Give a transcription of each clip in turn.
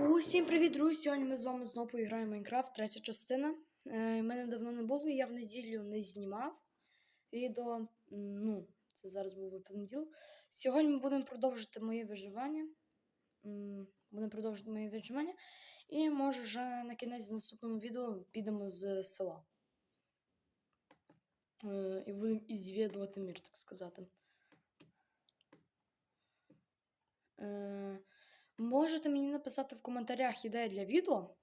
Усім привіт, друзі! Сьогодні ми з вами знову поіграємо Майнкрафт, третя частина. Е, мене давно не було, я в неділю не знімав відео. Ну, це зараз був би понеділок. Сьогодні ми будемо продовжити моє виживання. Будемо продовжити моє виживання. І може вже на кінець в наступному відео підемо з села. Е, І будемо ізвідувати мір, так сказати. Е, Можете мені написати в коментарях ідеї для відео.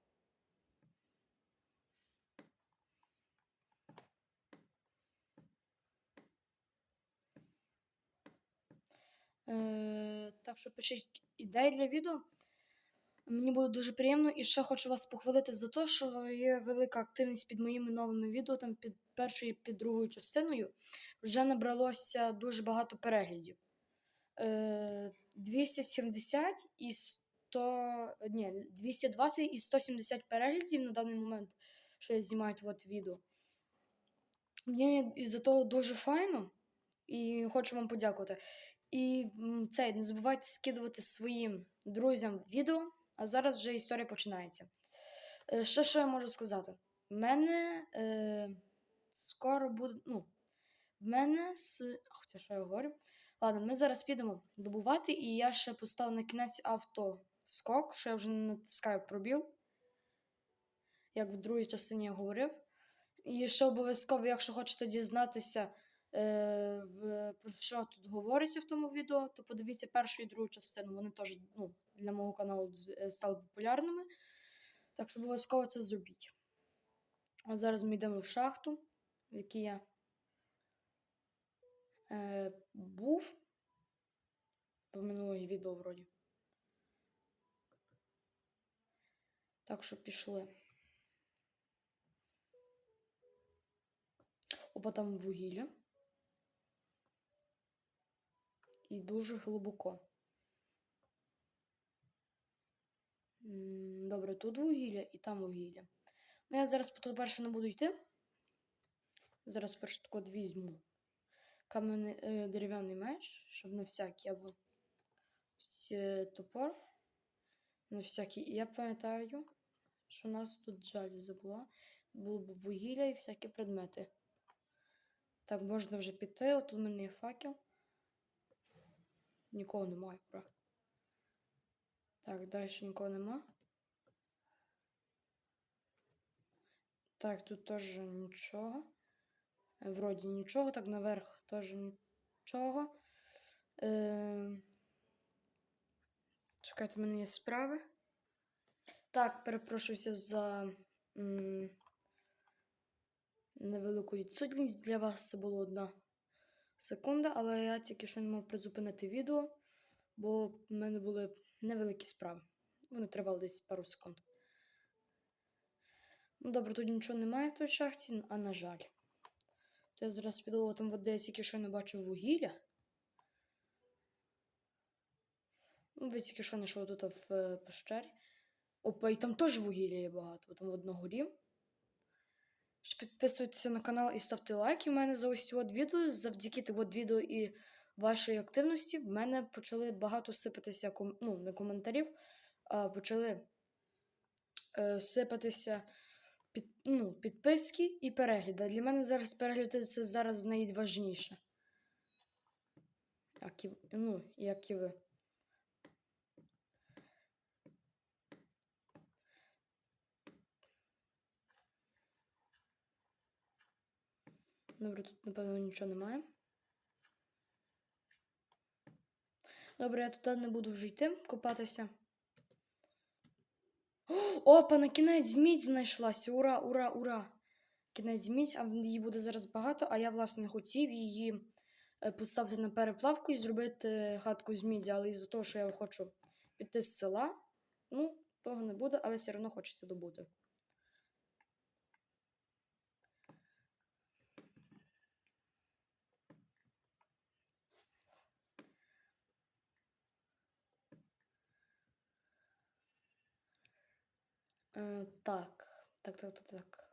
Е, так що пишіть ідеї для відео. Мені буде дуже приємно. І ще хочу вас похвалити за те, що є велика активність під моїми новими відео, там під першою і під другою частиною. Вже набралося дуже багато переглядів. Е, 270 і 100, ні, 220 і 170 переглядів на даний момент, що я знімаю от відео. Мені із-за того дуже файно і хочу вам подякувати. І м, цей, не забувайте скидувати своїм друзям відео, а зараз вже історія починається. Е, Ще що я можу сказати? В мене е, скоро буде. Ну, в мене з. а, Хоча що я говорю? Ладно, ми зараз підемо добувати, і я ще поставив на кінець автоскок, що я вже не натискаю пробіл, як в другій частині я говорив. І ще обов'язково, якщо хочете дізнатися, е, про що тут говориться в тому відео, то подивіться першу і другу частину. Вони теж ну, для мого каналу е, стали популярними. Так що обов'язково це зробіть. А зараз ми йдемо в шахту, в якій я е, був в минулої відео вроді. Так що пішли. Опа там вугілля. І дуже глибоко. Добре, тут вугілля і там вугілля. Ну, я зараз по перше не буду йти. Зараз перше тако візьму кам'яний е, дерев'яний меч, щоб на всякий або е, топор. На всякий. І я пам'ятаю, що у нас тут жаль забула. Було б вугілля і всякі предмети. Так, можна вже піти. От у мене є факел. Нікого немає, ура. Так, далі нікого нема. Так, тут теж нічого. Вроді нічого, так наверх теж нічого. Е... Чекайте, в мене є справи. Так, перепрошуюся за м, невелику відсутність для вас. Це була одна секунда, але я тільки що не мав призупинити відео, бо в мене були невеликі справи. Вони тривали десь пару секунд. Ну, добре, тут нічого немає в той шахті, а на жаль. То я зараз піду там в тільки що не бачив вугілля. Ну, ви тільки що знайшли тут в е, пещері. Опа, і там теж вугілля є багато, там в одногорі. Ще Підписуйтеся на канал і ставте лайки. У мене за ось от відео, завдяки от відео і вашої активності, в мене почали багато сипатися ну, не коментарів, а почали е, сипатися під, ну, підписки і перегляди. Для мене зараз перегляди це зараз найважніше. Як і, ну, як і ви. Добре, тут, напевно, нічого немає. Добре, я туди не буду вже йти копатися. Опа, на кінець змідь знайшлася. Ура, ура, ура! Кінець змідь, а її буде зараз багато, а я, власне, хотів її е, поставити на переплавку і зробити хатку з мідзі, але із-за того, що я хочу піти з села, ну, того не буде, але все одно хочеться добути. Так, так, так, так, так.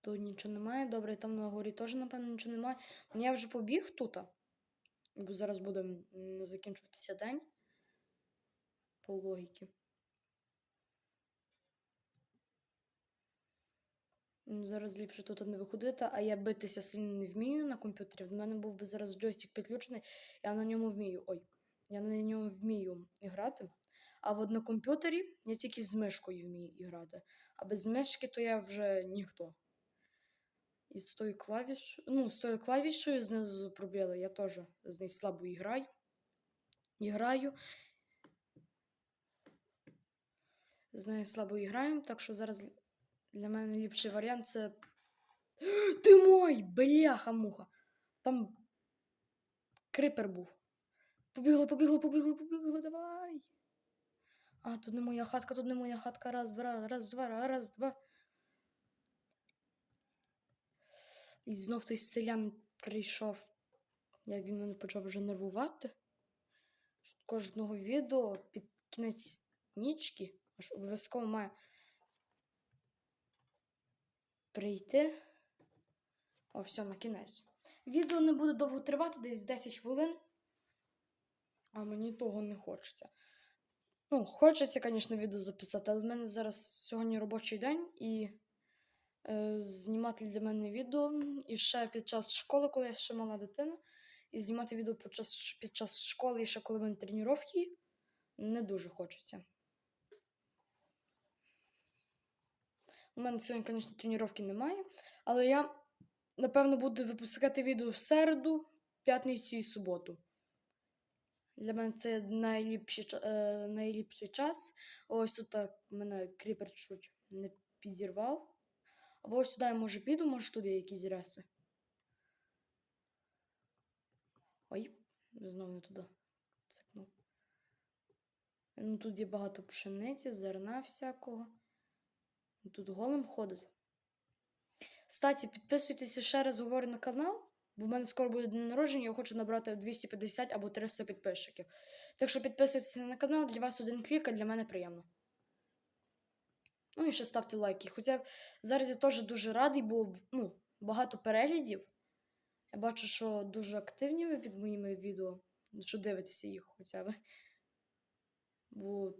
Тут нічого немає. Добре, там на горі теж, напевно, нічого немає. Ну я вже побіг тут. Бо зараз буде закінчуватися день. По логіки. Зараз ліпше тут не виходити, а я битися сильно не вмію на комп'ютері. В мене був би зараз джойстик підключений, я на ньому вмію. Ой, я на ньому вмію грати. А от на комп'ютері я тільки з мишкою вмію грати. А без мишки то я вже ніхто. І з тою клавішою, ну, з тою клавішою знизу пробіли, я теж з нею слабо граю. Граю. З нею слабо граємо, так що зараз для мене ліпший варіант це. Ти мой! Бляха-муха! Там крипер був. Побігли, побігли, побігли, побігли, давай. А, тут не моя хатка, тут не моя хатка. Раз, два, раз, два, раз, два. І знов той селян прийшов. Як він мене почав вже нервувати. Кожного відео під кінець нічки аж обов'язково має прийти. О, все, на кінець. Відео не буде довго тривати, десь 10 хвилин. А мені того не хочеться. Ну, хочеться, звісно, відео записати, але в мене зараз сьогодні робочий день і е, знімати для мене відео. І ще під час школи, коли я ще мала дитина, і знімати відео під час, під час школи і ще коли в мене тренування, не дуже хочеться. У мене сьогодні, звісно, тренування немає, але я, напевно, буду випускати відео в середу, п'ятницю і суботу. Для мене це найліпший, е, найліпший час. Ось тут так мене кріпер чуть не підірвав. Або ось сюди я може піду, може туди якісь реси. Ой, знову не туди. Цикнув. Ну, тут є багато пшениці, зерна всякого. Тут голим ходить. Кстати, підписуйтеся ще раз говорю на канал, бо в мене скоро буде день народження, я хочу набрати 250 або 300 підписчиків. Так що підписуйтеся на канал, для вас один клік, а для мене приємно. Ну і ще ставте лайки. Хоча зараз я теж дуже радий, бо ну, багато переглядів. Я бачу, що дуже активні ви під моїми відео. Що дивитеся їх хоча б. Бо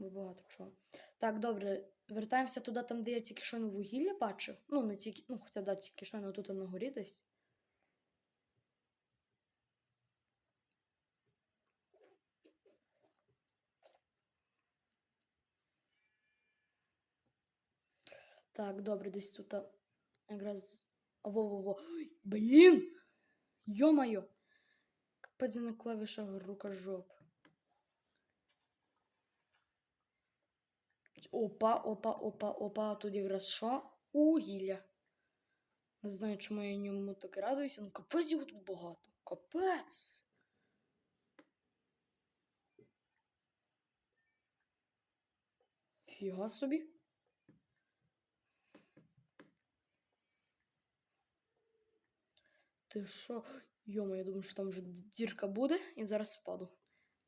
Бо багато чого. Так, добре, вертаємося туди, там, де я тільки що на вугілля бачив. Ну, не тільки, ну, хоча да, тільки що ну, тут на горі десь. Так, добре, десь тут якраз. Во-во-во. Блін! Йо-моє! Капець на клавішах рукожоп. Опа, опа, опа, опа. Тут якраз що? Угілля. Не знаю, чому я ньому так радуюся. Ну капець його тут багато. Капець. Фіга собі. Ти що? Йома, я думаю, що там вже дірка буде і зараз впаду.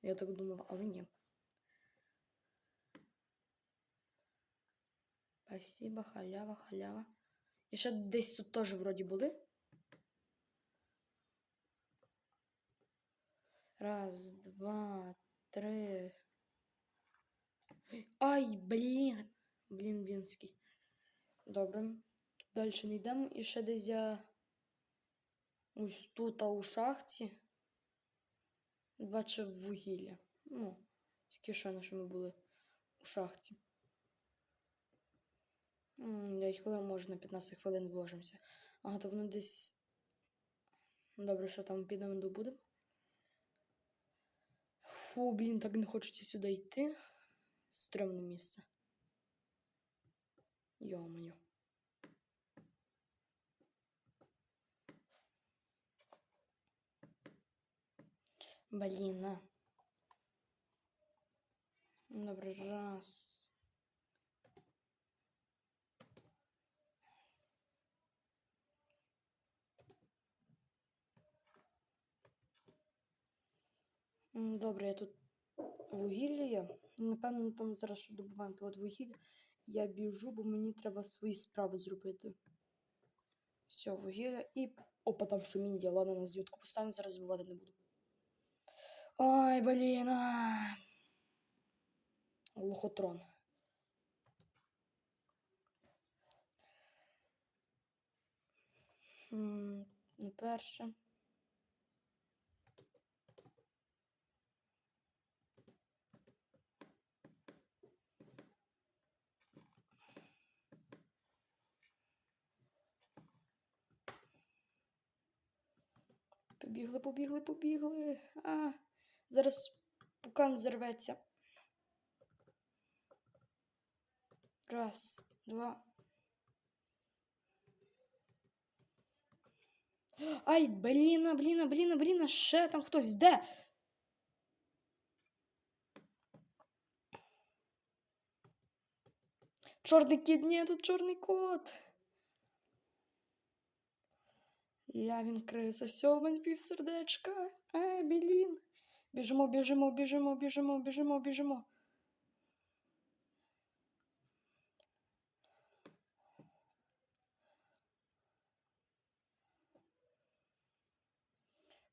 Я так думав, але ні. Спасибо, халява, халява. І ще десь тут теж вроді були. Раз, два, три. Ай, блін. Блін, блінський. Добре. Далі не йдемо. І ще десь я ось тут а у шахті. Бачив вугілля. Ну, тільки що на що ми були у шахті. 9 хвилин, може на 15 хвилин вложимося. Ага, то воно десь. Добре, що там підемо добудемо. Фу, блін, так не хочеться сюди йти. Стрьомне місце. Йо-моє. Блін, на. Добре, раз. Добре, я тут вугілля є. Напевно, там зараз що добуваємо от вугілля. Я біжу, бо мені треба свої справи зробити. Все, вугілля і. Опа, там що шуміння, ладно, на звідку поставимо, зараз бувати не буду. Ой, блін. Лохотрон. Ну, перше. Побігли, побігли, побігли. А, зараз пукан зірветься. Раз, два. Ай, бліна, бліна, бліна, бліна, ще там хтось де? Чорний кіт, ні, тут чорний кот. Я він в мене півсердечка. Е, білін. Біжимо, біжимо, біжимо, біжимо, біжимо, біжимо.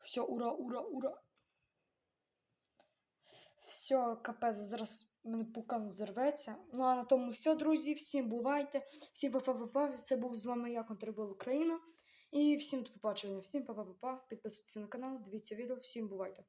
Все, ура, ура, ура. Все, капець, зараз мене пукан зірветься. Ну а на тому все, друзі. Всім бувайте. Всім па-па-па-па. Це був з вами я, Контрибул Україна. І всім до побачення. Всім па-па-па-па. Підписуйтесь на канал, дивіться відео. Всім бувайте.